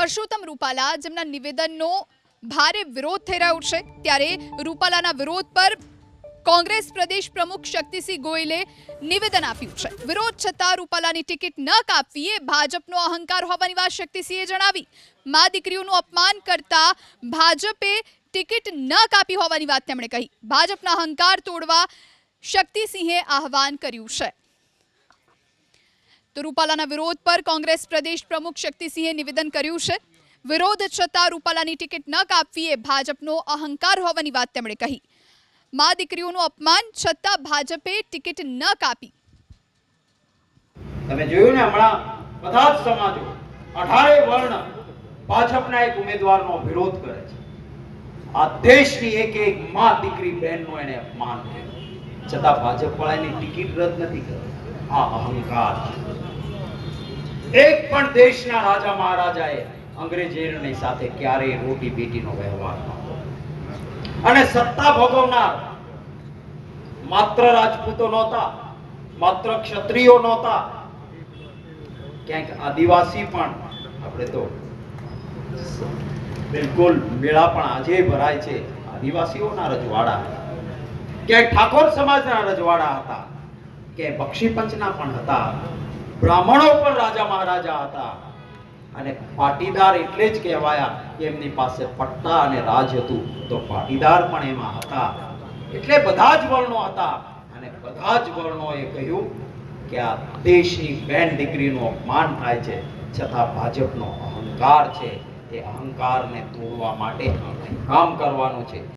પરસોત્તમ રૂપાલા, જેમના નિવેદનનો ભારે વિરોધ થઈ રહ્યો છે, ત્યારે રૂપાલાના વિરોધ પર કોંગ્રેસ પ્રદેશ પ્રમુખ શક્તિસિંહ ગોયલે નિવેદન આપ્યું છે. વિરોધ છતાં રૂપાલાની ટિકિટ ન કાપવી એ ભાજપનો અહંકાર હોવાની વાત શક્તિસિંહે જણાવી. મા દીકરીઓનું અપમાન કરતા ભાજપે ટિકિટ ન કાપી હોવાની વાત તેમણે કહી. ભાજપના અહંકાર તોડવા શક્તિસિંહે આહવાન કર્યું છે. તો રૂપાલાના વિરોધ પર કોંગ્રેસ પ્રદેશ પ્રમુખ શક્તિસિંહે નિવેદન કર્યું છે. વિરોધ છતાં રૂપાલાની ટિકિટ ન કાપવી એ ભાજપનો અહંકાર હોવાની વાત તેમણે કહી. મા દીકરીઓનું અપમાન છતાં ભાજપે ટિકિટ ન કાપી. તમે જોયું ને હમણાં બધા જ સમાજો અઢારે વર્ણ ભાજપના એક ઉમેદવારનો વિરોધ કરે છે. આ દેશની એક એક મા દીકરી બહેનનો એને અપમાન કર્યું. છતાં ભાજપ વાળાની ટિકિટ રદ નથી કરી. આ અહંકાર એક પણ દેશના રાજા મહારાજાએ અંગ્રેજોની સાથે ક્યારેય રોટી બેટીનો વ્યવહાર નહોતો અને સત્તા ભોગવનાર માત્ર રાજપૂતો નહોતા, માત્ર ક્ષત્રિયો નહોતા. ક્યાંક આદિવાસી પણ આપણે તો બિલકુલ મેળા પણ આજે ભરાય છે આદિવાસીઓના રજવાડા ક્યાંક ઠાકોર સમાજના રજવાડા હતા, કે બક્ષી પંચના પણ હતા, બ્રાહ્મણો પણ રાજા મહારાજા હતા. અને પાટીદાર એટલે જ કહેવાયા, એમની પાસે પટ્ટા અને રાજ હતું, તો પાટીદાર પણ એમાં હતા. એટલે બધા જ વર્ણો હતા. અને બધા જ વર્ણોએ કહ્યું કે આ દેશની બેન દીકરીનું અપમાન થાય છે, છતાં ભાજપનો અહંકાર છે. એ અહંકારને તોડવા માટે કામ કરવાનું છે.